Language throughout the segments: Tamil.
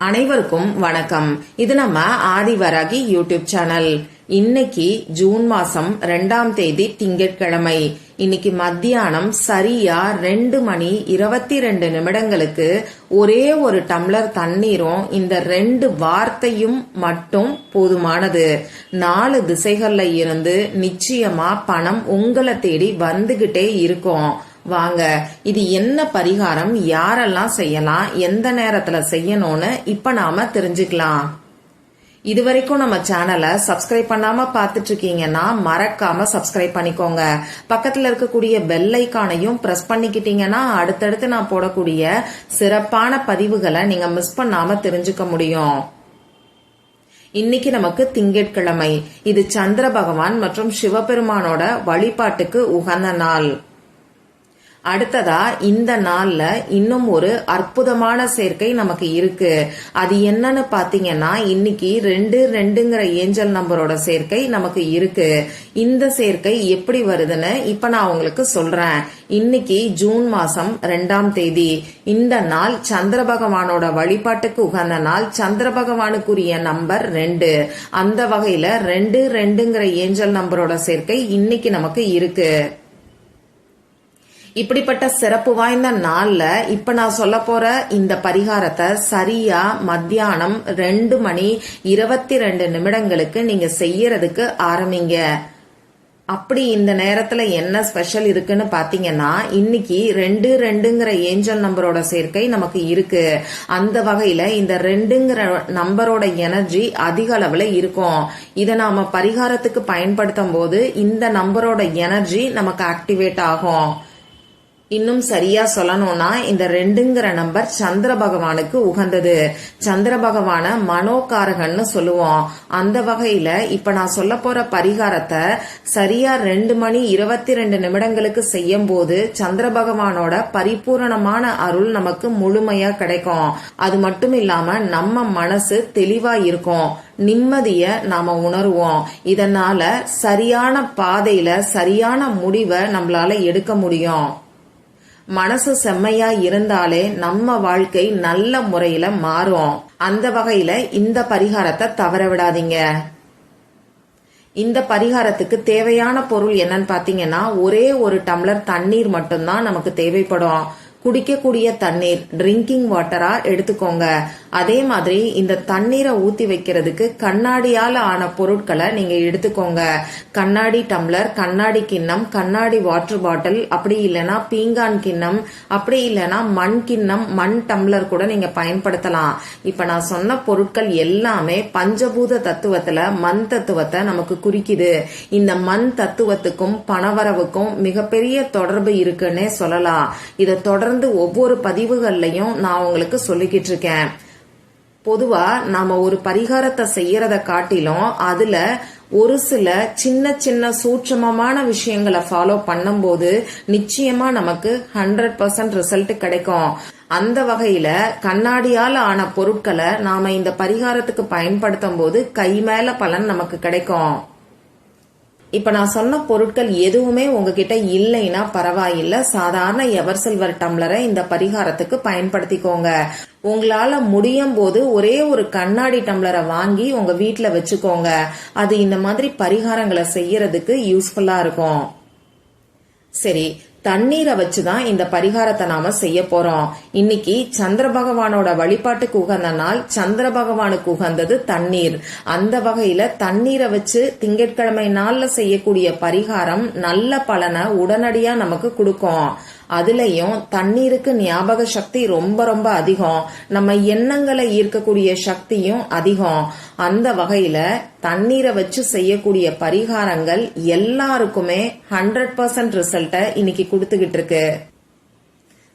அனைவருக்கும் வணக்கம். இது நம்ம ஆதிவராகி யூடியூப் சேனல். இன்னைக்கு ஜூன் மாசம் ரெண்டாம் தேதி திங்கட்கிழமை. இன்னைக்கு மத்தியானம் சரியா ரெண்டு மணி இருபத்தி ரெண்டு நிமிடங்களுக்கு ஒரே ஒரு டம்ளர் தண்ணீரும் இந்த ரெண்டு வார்த்தையும் மட்டும் போதுமானது. நாலு திசைகள்ல இருந்து நிச்சயமா பணம் உங்களை தேடி வந்துகிட்டே இருக்கும். வாங்க இது என்ன பரிகாரம்? யாரெல்லாம் செய்யலாம்? எந்த நேரத்துல செய்யணும்னு இப்ப நாம தெரிஞ்சுக்கலாம். இது வரைக்கும் நம்ம சேனலை சப்ஸ்கிரைப் பண்ணாம பார்த்துட்டு இருக்கீங்கன்னா மறக்காம சப்ஸ்கிரைப் பண்ணிக்கோங்க. பக்கத்துல இருக்கக்கூடிய பெல் ஐக்கானையும் பிரஸ் பண்ணிக்கிட்டீங்கன்னா அடுத்தடுத்து நான் போடக்கூடிய சிறப்பான பதிவுகளை நீங்க மிஸ் பண்ணாம தெரிஞ்சுக்க முடியும். இன்னைக்கு நமக்கு திங்கட்கிழமை. இது சந்திர பகவான் மற்றும் சிவபெருமானோட வழிபாட்டுக்கு உகந்த நாள். அடுத்ததா இந்த நாள்ல இன்னும் ஒரு அற்புதமான சேர்க்கை நமக்கு இருக்கு. அது என்னன்னு பாத்தீங்கன்னா இன்னைக்கு ரெண்டு ரெண்டுங்கிற ஏஞ்சல் நம்பரோட சேர்க்கை நமக்கு இருக்கு. இந்த சேர்க்கை எப்படி வருதுன்னு இப்ப நான் உங்களுக்கு சொல்றேன். இன்னைக்கு ஜூன் மாசம் ரெண்டாம் தேதி. இந்த நாள் சந்திர பகவானோட வழிபாட்டுக்கு உகந்த நாள். சந்திர பகவானுக்குரிய நம்பர் ரெண்டு. அந்த வகையில ரெண்டு ரெண்டுங்கிற ஏஞ்சல் நம்பரோட சேர்க்கை இன்னைக்கு நமக்கு இருக்கு. இப்படிப்பட்ட சிறப்பு வாய்ந்த நாள்ல இப்ப நான் சொல்ல போற இந்த பரிகாரத்தை சரியா மத்தியானம் ரெண்டு மணி இருபத்தி ரெண்டு நிமிடங்களுக்கு நீங்க செய்யறதுக்கு ஆரம்பிங்க. அப்படி இந்த நேரத்துல என்ன ஸ்பெஷல் இருக்குன்னு பாத்தீங்கன்னா இன்னைக்கு ரெண்டு ரெண்டுங்கிற ஏஞ்சல் நம்பரோட சேர்க்கை நமக்கு இருக்கு. அந்த வகையில இந்த ரெண்டுங்கிற நம்பரோட எனர்ஜி அதிக அளவுல இருக்கும். இதை நாம பரிகாரத்துக்கு பயன்படுத்தும் போது இந்த நம்பரோட எனர்ஜி நமக்கு ஆக்டிவேட் ஆகும். இன்னும் சரியா சொல்லணும்னா இந்த ரெண்டுங்கிற நம்பர் சந்திர பகவானுக்கு உகந்தது. சந்திர பகவான மனோகாரகன்னு சொல்லுவோம். அந்த வகையில இப்ப நான் சொல்ல போற பரிகாரத்தை சரியா ரெண்டு மணி இருபத்தி ரெண்டு நிமிடங்களுக்கு செய்யும் போது சந்திர பகவானோட பரிபூரணமான அருள் நமக்கு முழுமையா கிடைக்கும். அது மட்டும் இல்லாம நம்ம மனசு தெளிவா இருக்கும். நிம்மதிய நாம உணருவோம். இதனால சரியான பாதையில சரியான முடிவை நம்மளால எடுக்க முடியும். மனசு செம்மையா இருந்தாலே நம்ம வாழ்க்கை நல்ல முறையில மாறும். அந்த வகையில இந்த பரிகாரத்தை தவற விடாதீங்க. இந்த பரிகாரத்துக்கு தேவையான பொருள் என்னன்னு பாத்தீங்கன்னா ஒரே ஒரு டம்ளர் தண்ணீர் மட்டும்தான் நமக்கு தேவைப்படும். குடிக்கக்கூடிய தண்ணீர் ட்ரிங்கிங் வாட்டரா எடுத்துக்கோங்க. அதே மாதிரி இந்த தண்ணீரை ஊத்தி வைக்கிறதுக்கு கண்ணாடியால ஆன பொருட்களை நீங்க எடுத்துக்கோங்க. கண்ணாடி டம்ளர் கண்ணாடி கிண்ணம் கண்ணாடி வாட்டர் பாட்டில் அப்படி இல்லைன்னா பீங்கான் கிண்ணம் அப்படி இல்லைன்னா மண் கிண்ணம் மண் டம்ளர் கூட நீங்க பயன்படுத்தலாம். இப்ப நான் சொன்ன பொருட்கள் எல்லாமே பஞ்சபூத தத்துவத்துல மண் தத்துவத்தை நமக்கு குறிக்குது. இந்த மண் தத்துவத்துக்கும் பணவரவுக்கும் மிகப்பெரிய தொடர்பு இருக்குன்னே சொல்லலாம். இதை தொடர்ந்து ஒவ்வொரு பதிவுகள்லையும் நான் உங்களுக்கு சொல்லிக்கிட்டு இருக்கேன். பொதுவா நாம ஒரு பரிகாரத்தை செய்யறத காட்டிலும் அதுல ஒரு சில சின்ன சின்ன சூட்சமமான விஷயங்களை ஃபாலோ பண்ணும்போது நிச்சயமா நமக்கு ஹண்ட்ரட் பர்சன்ட் ரிசல்ட் கிடைக்கும். அந்த வகையில கண்ணாடியால் ஆன பொருட்களை நாம இந்த பரிகாரத்துக்கு பயன்படுத்தும் போது கை மேல பலன் நமக்கு கிடைக்கும். இப்ப நான் சொன்ன பொருட்கள் எதுவுமே உங்ககிட்ட இல்லைன்னா பரவாயில்ல. சாதாரண எவர் சில்வர் டம்ளரை இந்த பரிகாரத்துக்கு பயன்படுத்திக்கோங்க. உங்களால முடியும் போது ஒரே ஒரு கண்ணாடி டம்ளரை வாங்கி உங்க வீட்டுல வச்சுக்கோங்க. அது இந்த மாதிரி பரிகாரங்களை செய்யறதுக்கு யூஸ்ஃபுல்லா இருக்கும். சரி தண்ணீரை வச்சுதான் இந்த பரிகாரத்தை நாம செய்ய போறோம். இன்னைக்கு சந்திர பகவானோட வழிபாட்டுக்கு உகந்த நாள் சந்திர பகவானுக்கு உகந்தது தண்ணீர். அந்த வகையில தண்ணீரை வச்சு திங்கட்கிழமை நாள்ல செய்யக்கூடிய பரிகாரம் நல்ல பலனை உடனடியா நமக்கு கொடுக்கும். அதுலயும் தண்ணீருக்கு ஞாபக சக்தி ரொம்ப ரொம்ப அதிகம். நம்ம எண்ணங்களை ஈர்க்கக்கூடிய சக்தியும் அதிகம். அந்த வகையில தண்ணீரை வச்சு செய்யக்கூடிய பரிகாரங்கள் எல்லாருக்குமே ஹண்ட்ரட் பர்சன்ட் ரிசல்ட்டை இன்னைக்கு கொடுத்துக்கிட்டு இருக்கு.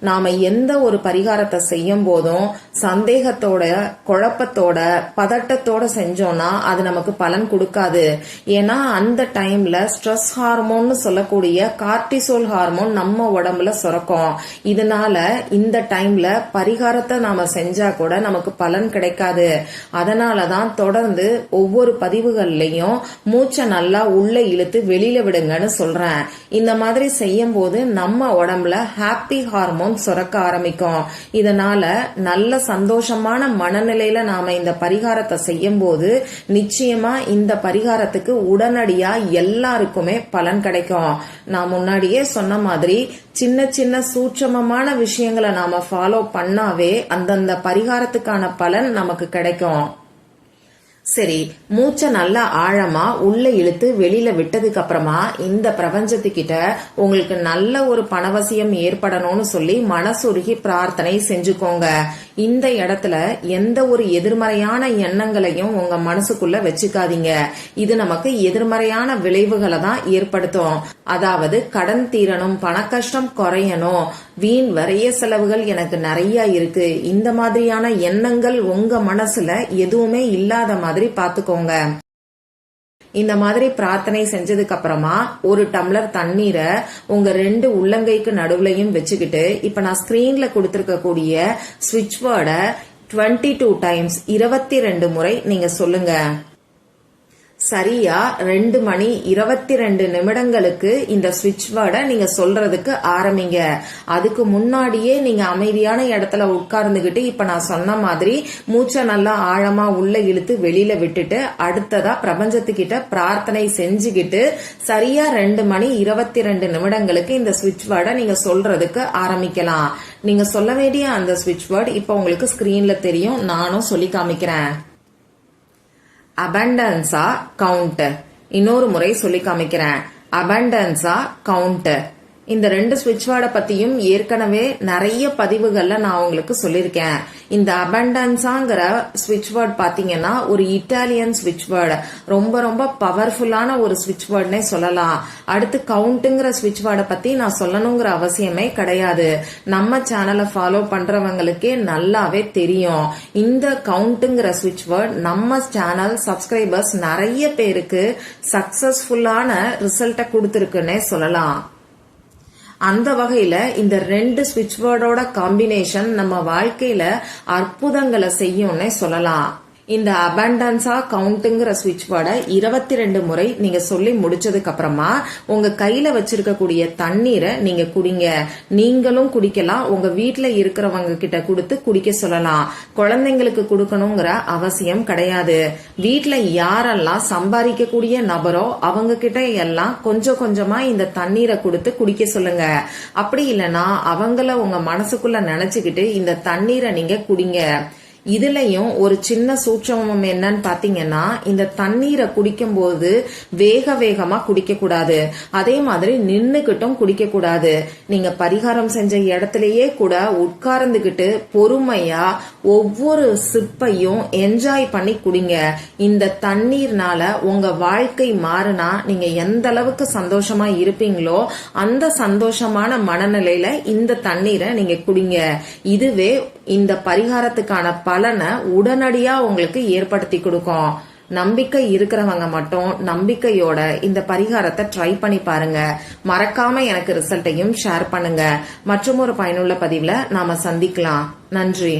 நாம எந்த ஒரு பரிகாரத்தை செய்யும் போதும் சந்தேகத்தோட குழப்பத்தோட பதட்டத்தோட செஞ்சோம்னா அது நமக்கு பலன் கொடுக்காது. ஏன்னா அந்த டைம்ல ஸ்ட்ரெஸ் ஹார்மோன்னு சொல்லக்கூடிய கார்டிசோல் ஹார்மோன் நம்ம உடம்புல சுரக்கும். இதனால இந்த டைம்ல பரிகாரத்தை நாம செஞ்சா கூட நமக்கு பலன் கிடைக்காது. அதனாலதான் தொடர்ந்து ஒவ்வொரு பதிவுகள்லயும் மூச்சை நல்லா உள்ள இழுத்து வெளியில விடுங்கன்னு சொல்றேன். இந்த மாதிரி செய்யும் போது நம்ம உடம்புல ஹாப்பி ஹார்மோன் சுரக்க ஆரம்பிக்கும். இதனால நல்ல சந்தோஷமான மனநிலையில நாம இந்த பரிகாரத்தை செய்யும் போது நிச்சயமா இந்த பரிகாரத்துக்கு உடனடியா எல்லாருக்குமே பலன் கிடைக்கும். நான் முன்னாடியே சொன்ன மாதிரி சின்ன சின்ன சூட்சமமான விஷயங்களை நாம ஃபாலோ பண்ணாவே அந்தந்த பரிகாரத்துக்கான பலன் நமக்கு கிடைக்கும். சரி மூச்சை நல்லா ஆழமா உள்ள இழுத்து வெளியில விட்டதுக்கு அப்புறமா இந்த பிரபஞ்சத்துக்கிட்ட உங்களுக்கு நல்ல ஒரு பணவசியம் ஏற்படணும்னு சொல்லி மனசுருகி பிரார்த்தனை செஞ்சுக்கோங்க. இந்த இடத்துல எந்த ஒரு எதிர்மறையான எண்ணங்களையும் உங்க மனசுக்குள்ள வச்சுக்காதீங்க. இது நமக்கு எதிர்மறையான விளைவுகளை தான் ஏற்படுத்தும். அதாவது கடன் தீரணும் பண கஷ்டம் குறையணும் வீண் வரைய செலவுகள் எனக்கு நிறைய இருக்கு. இந்த மாதிரியான எண்ணங்கள் உங்க மனசுல எதுவுமே இல்லாத மாதிரி பாத்துக்கோங்க இந்த மாதிரி பிரார்த்தனை செஞ்சதுக்கு அப்புறமா ஒரு டம்ளர் தண்ணீரை உங்க ரெண்டு உள்ளங்கைக்கு நடுவுலையும் வச்சுக்கிட்டு இப்ப நான் ஸ்கிரீன்ல கொடுத்துருக்கக்கூடிய ஸ்விட்ச் வேர்டை டுவெண்ட்டி டூ டைம்ஸ் இருபத்தி ரெண்டு முறை நீங்க சொல்லுங்க. சரியா? ரெண்டு மணி இருபத்தி ரெண்டு நிமிடங்களுக்கு இந்த ஸ்விட்ச் வேர்டை நீங்க சொல்றதுக்கு ஆரம்பிங்க. அதுக்கு முன்னாடியே நீங்க அமைதியான இடத்துல உட்கார்ந்துகிட்டு இப்ப நான் சொன்ன மாதிரி மூச்சை நல்லா ஆழமா உள்ள இழுத்து வெளியில விட்டுட்டு அடுத்ததா பிரபஞ்சத்துக்கிட்ட பிரார்த்தனை செஞ்சுக்கிட்டு சரியா ரெண்டு மணி இருபத்தி ரெண்டு நிமிடங்களுக்கு இந்த ஸ்விட்ச் வேர்டை நீங்க சொல்றதுக்கு ஆரம்பிக்கலாம். நீங்க சொல்ல வேண்டிய அந்த ஸ்விட்ச் வேர்டு இப்ப உங்களுக்கு ஸ்கிரீன்ல தெரியும். நானும் சொல்லி காமிக்கிறேன். அபண்டன்ஸா கவுண்ட் இன்னொரு முறை சொல்லி காமிக்கிறேன். அபண்டன்ஸா கவுண்ட் இந்த ரெண்டு ஸ்விட்ச் வேர்டை பத்தியும் ஏற்கனவே நிறைய பதிவுகள்ல நான் உங்களுக்கு சொல்லியிருக்கேன். இந்த அபண்டன்ஸாங்கிற ஸ்விட்ச் வேர்ட் பாத்தீங்கன்னா ஒரு இட்டாலியன் ஸ்விட்ச் வேர்டு ரொம்ப ரொம்ப பவர்ஃபுல்லான ஒரு ஸ்விட்ச் வேர்ட்னே சொல்லலாம். அடுத்து கவுண்ட்டுங்கிற ஸ்விட்ச் வேர்டை பத்தி நான் சொல்லணுங்கிற அவசியமே கிடையாது. நம்ம சேனலை ஃபாலோ பண்றவங்களுக்கே நல்லாவே தெரியும். இந்த கவுண்ட்டுங்கிற ஸ்விட்ச் வேர்ட் நம்ம சேனல் சப்ஸ்கிரைபர்ஸ் நிறைய பேருக்கு சக்சஸ்ஃபுல்லான ரிசல்ட்டை கொடுத்துருக்குன்னே சொல்லலாம். அந்த வகையில இந்த ரெண்டு ஸ்விட்ச் வேர்டோட காம்பினேஷன் நம்ம வாழ்க்கையில அற்புதங்களை செய்யும்னே சொல்லலாம். இந்த அபண்டன்ஸா கவுண்ட்டுங்கிற சுவிட்ச் வேர்டை இருபத்தி ரெண்டு முறை நீங்க சொல்லி முடிச்சதுக்கு அப்புறமா உங்க கையில வச்சிருக்கக்கூடிய தண்ணீரை நீங்க குடிங்க. நீங்களும் குடிக்கலாம். உங்க வீட்டில் இருக்கிறவங்க கிட்ட கொடுத்து குடிக்க சொல்லலாம். குழந்தைங்களுக்கு கொடுக்கணுங்கிற அவசியம் கிடையாது. வீட்டில் யாரெல்லாம் சம்பாதிக்கக்கூடிய நபரோ அவங்க கிட்ட எல்லாம் கொஞ்சம் கொஞ்சமா இந்த தண்ணீரை கொடுத்து குடிக்க சொல்லுங்க. அப்படி இல்லைன்னா அவங்கள உங்க மனசுக்குள்ள நினைச்சுக்கிட்டு இந்த தண்ணீரை நீங்க குடிங்க. இதுலயும் ஒரு சின்ன சூட்சமம் என்னன்னு பாத்தீங்கன்னா இந்த தண்ணீரை குடிக்கும் போது வேக வேகமா குடிக்க கூடாது அதே மாதிரி நின்னுகிட்டும் குடிக்க கூடாது நீங்க பரிகாரம் செஞ்ச இடத்துலயே கூட உட்கார்ந்துகிட்டு பொறுமையா ஒவ்வொரு சிப்பையும் என்ஜாய் பண்ணி குடிங்க. இந்த தண்ணீர்னால உங்க வாழ்க்கை மாறினா நீங்க எந்த அளவுக்கு சந்தோஷமா இருப்பீங்களோ அந்த சந்தோஷமான மனநிலையில இந்த தண்ணீரை நீங்க குடிங்க. இதுவே இந்த பரிகாரத்துக்கான பலனை உடனடியா உங்களுக்கு ஏற்படுத்தி கொடுக்கும். நம்பிக்கை இருக்கிறவங்க மட்டும் நம்பிக்கையோட இந்த பரிகாரத்தை ட்ரை பண்ணி பாருங்க. மறக்காம எனக்கு ரிசல்ட்டையும் ஷேர் பண்ணுங்க. மற்றும் ஒரு பயனுள்ள பதிவுல நாம சந்திக்கலாம். நன்றி.